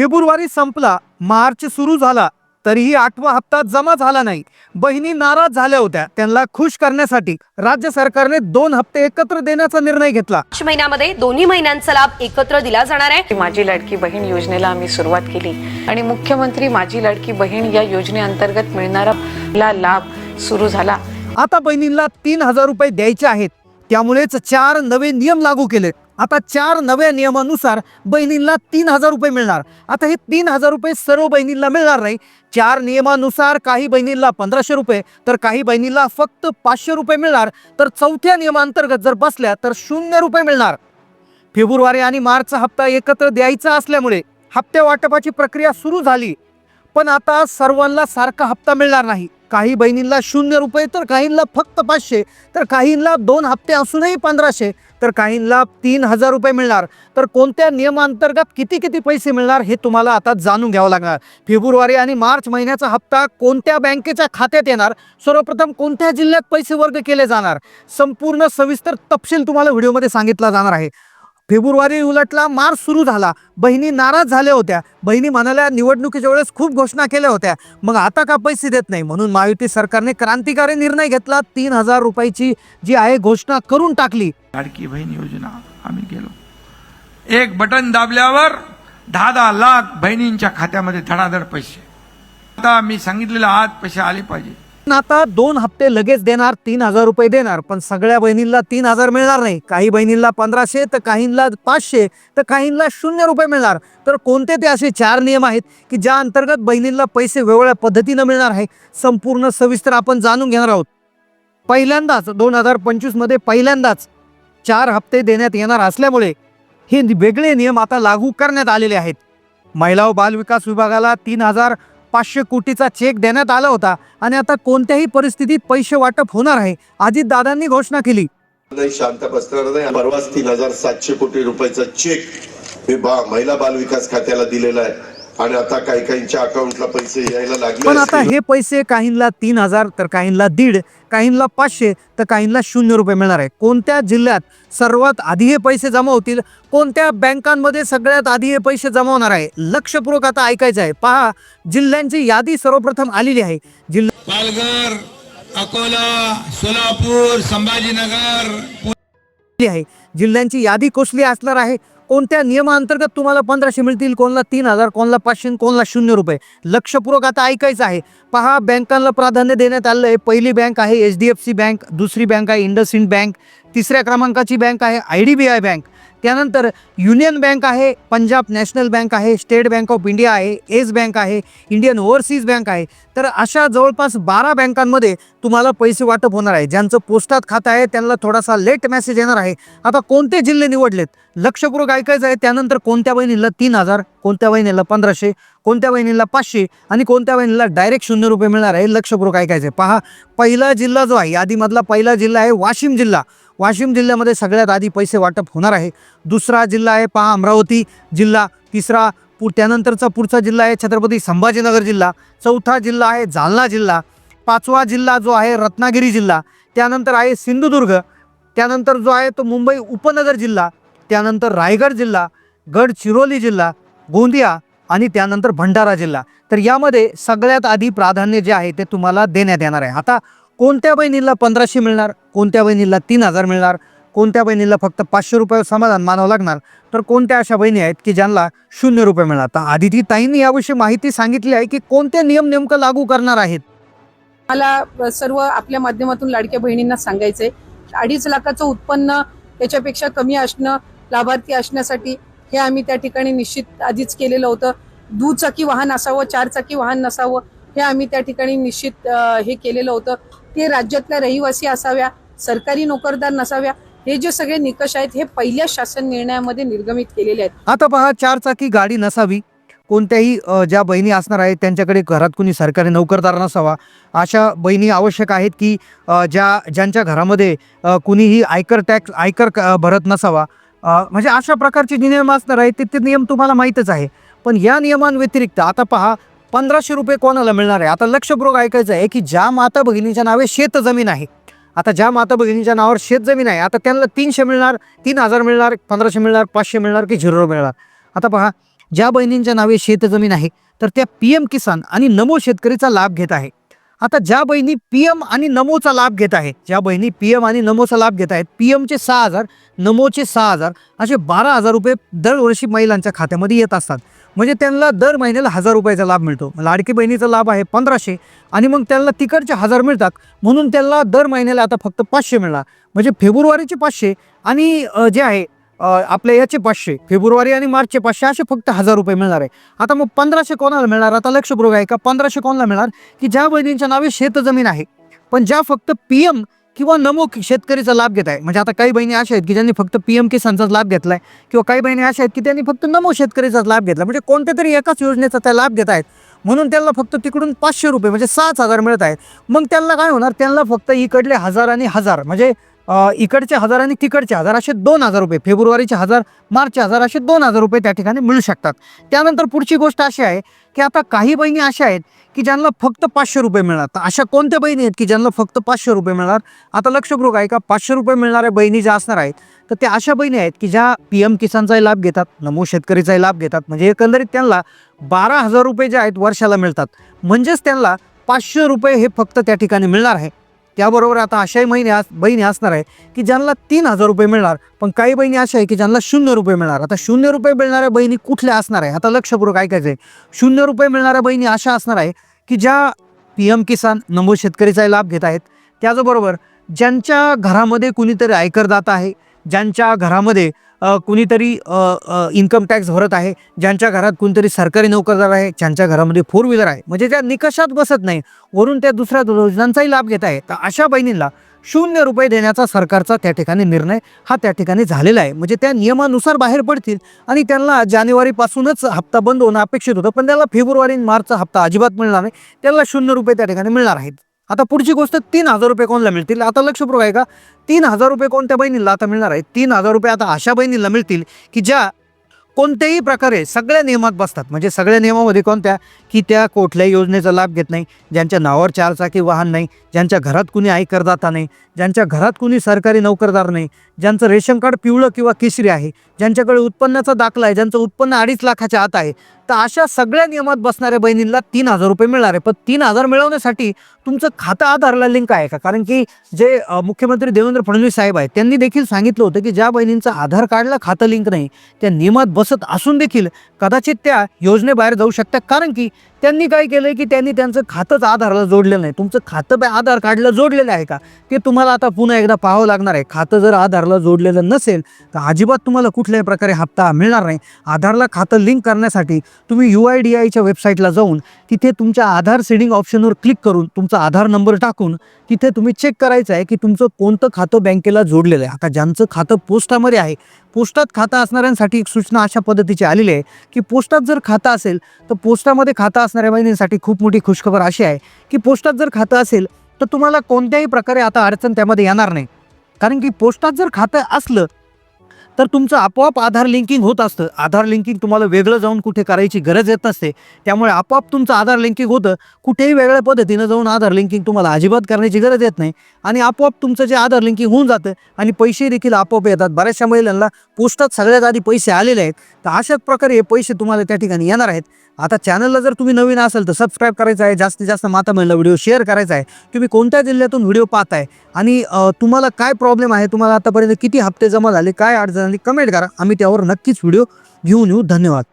February संपला मार्च सुरू झाला तरीही आठवा हप्ता जमा झाला नाही. बहिणी नाराज झाल्या होत्या त्यांना खुश करण्यासाठी राज्य सरकारने दोन हप्ते एकत्र देण्याचा निर्णय घेतला. महिन्यामध्ये दोन्ही महिन्यांचा लाभ एकत्र दिला जाणार आहे. माझी लाडकी बहीण योजनेला आम्ही सुरुवात केली आणि मुख्यमंत्री माझी लाडकी बहीण या योजनेअंतर्गत मिळणारा लाभ सुरू झाला. आता बहिणींना तीन हजार रुपये द्यायचे आहेत. त्यामुळेच चार नवे नियम लागू केले आता चार नव्या नियमानुसार बहिणींना तीन हजार रुपये मिळणार. आता हे तीन हजार रुपये सर्व बहिणींना मिळणार नाही. चार नियमानुसार काही बहिणींना पंधराशे रुपये तर काही बहिणींना फक्त पाचशे रुपये मिळणार. तर चौथ्या नियमांतर्गत जर बसल्या तर शून्य रुपये मिळणार. फेब्रुवारी आणि मार्चचा हप्ता एकत्र द्यायचा असल्यामुळे हप्त्या वाटपाची प्रक्रिया सुरू झाली. पण आता सर्वांना सारखा हप्ता मिळणार नाही. काही बहिणींना शून्य रुपये तर काहींना फक्त पाचशे तर काहींना दोन हप्ते असूनही पंधराशे तर काहींना तीन हजार रुपये मिळणार. तर कोणत्या नियमांतर्गत किती किती पैसे मिळणार हे तुम्हाला आता जाणून घ्यावं लागणार. फेब्रुवारी आणि मार्च महिन्याचा हप्ता कोणत्या बँकेच्या खात्यात येणार? सर्वप्रथम कोणत्या जिल्ह्यात पैसे वर्ग केले जाणार? संपूर्ण सविस्तर तपशील तुम्हाला व्हिडिओमध्ये सांगितला जाणार आहे. फेब्रुवारी उलटला मार्च सुरू झाला. बहिणी नाराज झाल्या होत्या. बहिणी म्हणाल्या निवडणुकीच्या वेळेस खूप घोषणा केल्या होत्या. मग आता का पैसे देत नाही? म्हणून महायुती सरकारने क्रांतिकारी निर्णय घेतला. तीन हजार रुपयाची जी आहे घोषणा करून टाकली. लाडकी बहीण योजना आम्ही गेलो एक बटन दाबल्यावर दहा दहा लाख बहिणींच्या खात्यामध्ये धडाधड पैसे. आता मी सांगितलेलं आज पैसे आले पाहिजे. आता दोन हप्ते लगेच देणार तीन हजार रुपये देणार. पण सगळ्या बहिणींना तीन हजार मिळणार नाही. काही बहिणींना पंधराशे तर काहींना पाचशे तर काहींना शून्य रुपये मिळणार. तर कोणते ते असे चार नियम आहेत की ज्या अंतर्गत बहिणींना पैसे वेगवेगळ्या पद्धतीनं मिळणार आहे? संपूर्ण सविस्तर आपण जाणून घेणार आहोत. पहिल्यांदाच दोन हजार पंचवीसमध्ये पहिल्यांदाच चार हप्ते देण्यात येणार असल्यामुळे हे वेगळे नियम आता लागू करण्यात आलेले आहेत. महिला व बालविकास विभागाला तीन हजार पाचशे कोटीचा चेक देण्यात आला होता आणि आता कोणत्याही परिस्थितीत पैसे वाटप होणार आहे अजित दादांनी घोषणा केली. शांत बसणार नाही परवाच तीन हजार सातशे कोटी रुपयाचा चेक हे बा महिला बाल विकास खात्याला दिलेला आहे. आणि आता काही काहींच्या अकाउंटला पैसे यायला लागले पण आता. हे पैसे काहींना तीन हजार तर काहींना दीड काहींना पाचशे तर काहींना शून्य रुपये मिळणार आहे. कोणत्या जिल्ह्यात सर्वात आधी हे पैसे जमा होतील? कोणत्या बँकांमध्ये सगळ्यात आधी हे पैसे जमा होणार आहे? लक्षपूर्वक आता ऐकायचं आहे. पहा जिल्ह्यांची यादी सर्वप्रथम आलेली आहे. जिल्हा पालघर अकोला सोलापूर संभाजीनगर आहे. जिल्ह्यांची यादी कसली असणार आहे? कोणत्या नियमाअंतर्गत तुम्हाला पंधराशे मिळतील कोणला तीन हजार कोणला पाचशे कोणला शून्य रुपये? लक्षपूर्वक आता ऐकायचं आहे. पहा बँकांना प्राधान्य देण्यात आलं आहे. पहिली बँक आहे H D F C bank दुसरी बँक आहे इंडसइंड बँक तिसऱ्या क्रमांकाची बँक आहे I D B I bank. त्यानंतर युनियन बँक आहे पंजाब नॅशनल बँक आहे स्टेट बँक ऑफ इंडिया आहे येस बँक आहे इंडियन ओव्हरसीज बँक आहे. तर अशा जवळपास बारा बँकांमध्ये तुम्हाला पैसे वाटप होणार आहे. ज्यांचं पोस्टात खातं आहे त्यांना थोडासा लेट मेसेज येणार आहे. आता कोणते जिल्हे निवडलेत? लक्षपूर्वक ऐकायचं आहे त्यानंतर कोणत्या बहिणीला तीन हजार कोणत्या बहिणीला पंधराशे कोणत्या बहिणीला पाचशे आणि कोणत्या बहिणीला डायरेक्ट शून्य रुपये मिळणार आहे लक्षपूर्वक ऐकायचं आहे. पहा पहिला जिल्हा जो आहे यादीमधला पहिला जिल्हा आहे वाशिम जिल्हा. वाशिम जिल्ह्यामध्ये सगळ्यात आधी पैसे वाटप होणार आहे. दुसरा जिल्हा आहे पहा अमरावती जिल्हा. तिसरा पु त्यानंतरचा पुढचा जिल्हा आहे छत्रपती संभाजीनगर जिल्हा. चौथा जिल्हा आहे जालना जिल्हा. पाचवा जिल्हा जो आहे रत्नागिरी जिल्हा. त्यानंतर आहे सिंधुदुर्ग. त्यानंतर जो आहे तो मुंबई उपनगर जिल्हा. त्यानंतर रायगड जिल्हा गडचिरोली जिल्हा गोंदिया आणि त्यानंतर भंडारा जिल्हा. तर यामध्ये सगळ्यात आधी प्राधान्य जे आहे ते तुम्हाला देण्यात येणार आहे. आता कोणत्या बहिणीला पंधराशे मिळणार? कोणत्या बहिणीला तीन हजार मिळणार कोणत्या बहिणीला फक्त पाचशे रुपये समाधान मानावं लागणार तर कोणत्या अशा बहिणी आहेत की ज्यांना शून्य रुपये मिळणार? तर आदिती ताईंनी याविषयी माहिती सांगितली आहे की कोणते नियम नेमकं लागू करणार आहेत? मला सर्व आपल्या माध्यमातून लाडक्या बहिणींना सांगायचंय अडीच लाखाचं उत्पन्न त्याच्यापेक्षा कमी असणं लाभार्थी असण्यासाठी हे आम्ही त्या ठिकाणी निश्चित आधीच केलेलं होतं. दुचाकी वाहन असावं चारचाकी वाहन नसावं हे आम्ही त्या ठिकाणी निश्चित हे केलेलं होतं. ते राज्यातल्या रहिवासी असाव्या सरकारी नोकरदार नसाव्या हे जे सगळे निकष आहेत हे पहिल्या शासन निर्णयामध्ये निर्गमित केलेले आहेत. आता पहा चारचाकी गाडी नसावी कोणत्याही ज्या बहिणी असणार आहेत त्यांच्याकडे घरात कुणी सरकारी नोकरदार नसावा अशा बहिणी आवश्यक आहेत की ज्या ज्यांच्या घरामध्ये कुणीही आयकर टॅक्स आयकर क- भरत नसावा. म्हणजे अशा प्रकारचे जे नियम असणार आहेत ते ते नियम तुम्हाला माहीतच आहे. पण या नियमांव्यतिरिक्त आता पहा पंधराशे रुपये कोणाला मिळणार आहे? आता लक्षपूर्वक ऐकायचं आहे की ज्या माता भगिनीच्या नावे शेत जमीन आहे. आता ज्या माता भगिनीच्या नावावर शेत जमीन आहे आता त्यांना तीनशे मिळणार तीन हजार मिळणार पंधराशे मिळणार पाचशे मिळणार की झिरो मिळणार? आता पहा ज्या बहिणींच्या नावे शेतजमीन आहे तर त्या पी एम किसान आणि नमो शेतकरीचा लाभ घेत आहे. आता ज्या बहिणी पी एम आणि नमोचा लाभ घेत आहेत ज्या बहिणी पी एम आणि नमोचा लाभ घेत आहेत पी एमचे सहा हजार नमोचे सहा हजार असे बारा हजार रुपये दरवर्षी महिलांच्या खात्यामध्ये येत असतात. म्हणजे त्यांना दर महिन्याला हजार रुपयाचा लाभ मिळतो. लाडकी बहिणीचा लाभ आहे पंधराशे आणि मग त्यांना तिकडचे हजार मिळतात. म्हणून त्यांना दर महिन्याला आता फक्त पाचशे मिळणार. म्हणजे फेब्रुवारीचे पाचशे आणि जे आहे आपल्या याचे पाचशे फेब्रुवारी आणि मार्चचे पाचशे असे फक्त हजार रुपये मिळणार आहे. आता मग पंधराशे कोणाला मिळणार? आता लक्षपूर्वक आहे का? पंधराशे कोणाला मिळणार? की ज्या बहिणींच्या नावे शेतजमीन आहे. पण ज्या फक्त पी एम किंवा नमो शेतकरीचा लाभ घेत आहे. म्हणजे आता काही बहिणी अशा आहेत की ज्यांनी फक्त पी एम किसानचाच लाभ घेतला आहे किंवा काही बहिणी अशा आहेत की त्यांनी फक्त नमो शेतकरीचाच लाभ घेतला. म्हणजे कोणत्या तरी एकाच योजनेचा त्या लाभ घेत आहेत. म्हणून त्यांना फक्त तिकडून पाचशे रुपये म्हणजे सात हजार मिळत आहेत. मग त्यांना काय होणार? त्यांना फक्त इकडले हजार आणि हजार. म्हणजे इकडचे हजार आणि तिकडचे हजार असे दोन हजार रुपये. फेब्रुवारीचे हजार मार्चचे हजार असे दोन हजार रुपये त्या ठिकाणी मिळू शकतात. त्यानंतर पुढची गोष्ट अशी आहे की आता काही बहिणी अशा आहेत की ज्यांना फक्त पाचशे रुपये मिळणार. तर अशा कोणत्या बहिणी आहेत की ज्यांना फक्त पाचशे रुपये मिळणार? आता लक्षपूर्वक आहे का पाचशे रुपये मिळणाऱ्या बहिणी ज्या असणार आहेत तर त्या अशा बहिणी आहेत की ज्या पी एम किसानचाही लाभ घेतात नमो शेतकरीचाही लाभ घेतात. म्हणजे एकंदरीत त्यांना बारा हजार रुपये जे आहेत वर्षाला मिळतात. म्हणजेच त्यांना पाचशे रुपये हे फक्त त्या ठिकाणी मिळणार आहे. त्याबरोबर आता अशाही महिने अस बहिणी असणार आहे की ज्यांना तीन हजार रुपये मिळणार पण काही बहिणी अशा आहे की ज्यांना शून्य रुपये मिळणार. आता शून्य रुपये मिळणाऱ्या बहिणी कुठल्या असणार आहे? आता लक्षपूर्वक ऐकायचं आहे शून्य रुपये मिळणाऱ्या बहिणी अशा असणार आहे की ज्या पी एम किसान नमो शेतकरीचा लाभ घेत आहेत. त्याचबरोबर ज्यांच्या घरामध्ये कुणीतरी आयकरदाता आहे ज्यांच्या घरामध्ये कुणीतरी इन्कम टॅक्स भरत आहे ज्यांच्या घरात कुणीतरी सरकारी नोकरदार आहे ज्यांच्या घरामध्ये फोर व्हीलर आहे. म्हणजे त्या निकषात बसत नाही. वरून त्या दुसऱ्या योजनांचाही लाभ घेत आहे. तर अशा बहिणींना शून्य रुपये देण्याचा सरकारचा त्या ठिकाणी निर्णय हा त्या ठिकाणी झालेला आहे. म्हणजे त्या नियमानुसार बाहेर पडतील आणि त्यांना जानेवारीपासूनच हप्ता बंद होणं अपेक्षित होतं. पण त्याला फेब्रुवारी आणि मार्चचा हप्ता अजिबात मिळणार नाही. त्याला शून्य रुपये त्या ठिकाणी मिळणार आहेत. आता पुढची गोष्ट तीन हजार रुपये कोणाला मिळतील? आता लक्षपूर्वक आहे का तीन हजार रुपये कोणत्या बहिणीला आता मिळणार आहे? तीन हजार रुपये आता अशा बहिणीला मिळतील की ज्या कोणत्याही प्रकारे सगळ्या नियमात बसतात. म्हणजे सगळ्या नियमामध्ये कोणत्या? की त्या कुठल्याही योजनेचा लाभ घेत नाही ज्यांच्या नावावर चारचाकी वाहन नाही ज्यांच्या घरात कुणी आयकरदाता नाही ज्यांच्या घरात कुणी सरकारी नोकरदार नाही ज्यांचं रेशन कार्ड पिवळं किंवा केशरी आहे ज्यांच्याकडे उत्पन्नाचा दाखला आहे ज्यांचं उत्पन्न अडीच लाखाच्या आत आहे तर अशा सगळ्या नियमात बसणाऱ्या बहिणींना तीन हजार रुपये मिळणार आहे. पण तीन हजार मिळवण्यासाठी तुमचं खातं आधारला लिंक आहे का? कारण की जे मुख्यमंत्री देवेंद्र फडणवीस साहेब आहेत त्यांनी देखील सांगितलं होतं की ज्या बहिणींचं आधार कार्डला खातं लिंक नाही त्या नियमात बस बसत असून देखील कदाचित त्या योजनेबाहेर जाऊ शकतात. कारण की त्यांनी काय केलं की त्यांनी त्यांचं खातंच आधारला जोडलेलं नाही. तुमचं खातं आधार कार्डला जोडलेलं आहे का? ते तुम्हाला आता पुन्हा एकदा पाहावं लागणार आहे. खातं जर आधारला जोडलेलं नसेल तर अजिबात तुम्हाला कुठल्याही प्रकारे हप्ता मिळणार नाही. आधारला खातं लिंक करण्यासाठी तुम्ही यू आय डी आयच्या वेबसाईटला जाऊन तिथे तुमच्या आधार सेडिंग ऑप्शनवर क्लिक करून तुमचा आधार नंबर टाकून तिथे तुम्ही चेक करायचं आहे की तुमचं कोणतं खातं बँकेला जोडलेलं आहे. आता ज्यांचं खातं पोस्टामध्ये आहे पोस्टात खातं असणाऱ्यांसाठी एक सूचना अशा पद्धतीची आलेली आहे की पोस्टात जर खातं असेल तर पोस्टामध्ये खातं असणाऱ्या बहिणींसाठी खूप मोठी खुशखबर अशी आहे की पोस्टात जर खातं असेल तर तुम्हाला कोणत्याही प्रकारे आता अडचण त्यामध्ये येणार नाही. कारण की पोस्टात जर खातं असलं तर तुमचं आपोआप आधार लिंकिंग होत असतं. आधार लिंकिंग तुम्हाला वेगळं जाऊन कुठे करायची गरज येत नसते. त्यामुळे आपोआप तुमचं आधार लिंकिंग होतं. कुठेही वेगळ्या पद्धतीनं जाऊन आधार लिंकिंग तुम्हाला अजिबात करण्याची गरज येत नाही. आणि आपोआप तुमचं जे आधार लिंकिंग होऊन जातं आणि पैसे देखील आपोआप येतात. बऱ्याचशा महिलांना पोस्टात सगळ्यात आधी पैसे आलेले आहेत. तर अशाच प्रकारे हे पैसे तुम्हाला त्या ठिकाणी येणार आहेत. आता चॅनलला जर तुम्ही नवीन असाल तर सबस्क्राईब करायचं आहे. जास्तीत जास्त माता महिला व्हिडिओ शेअर करायचा आहे. तुम्ही कोणत्या जिल्ह्यातून व्हिडिओ पाहताय? आणि तुम्हाला काय प्रॉब्लेम आहे? तुम्हाला आतापर्यंत किती हप्ते जमा झाले? काय अडचण कमेंट करा. आम्ही त्यावर नक्कीच व्हिडिओ घेऊन येऊ. धन्यवाद.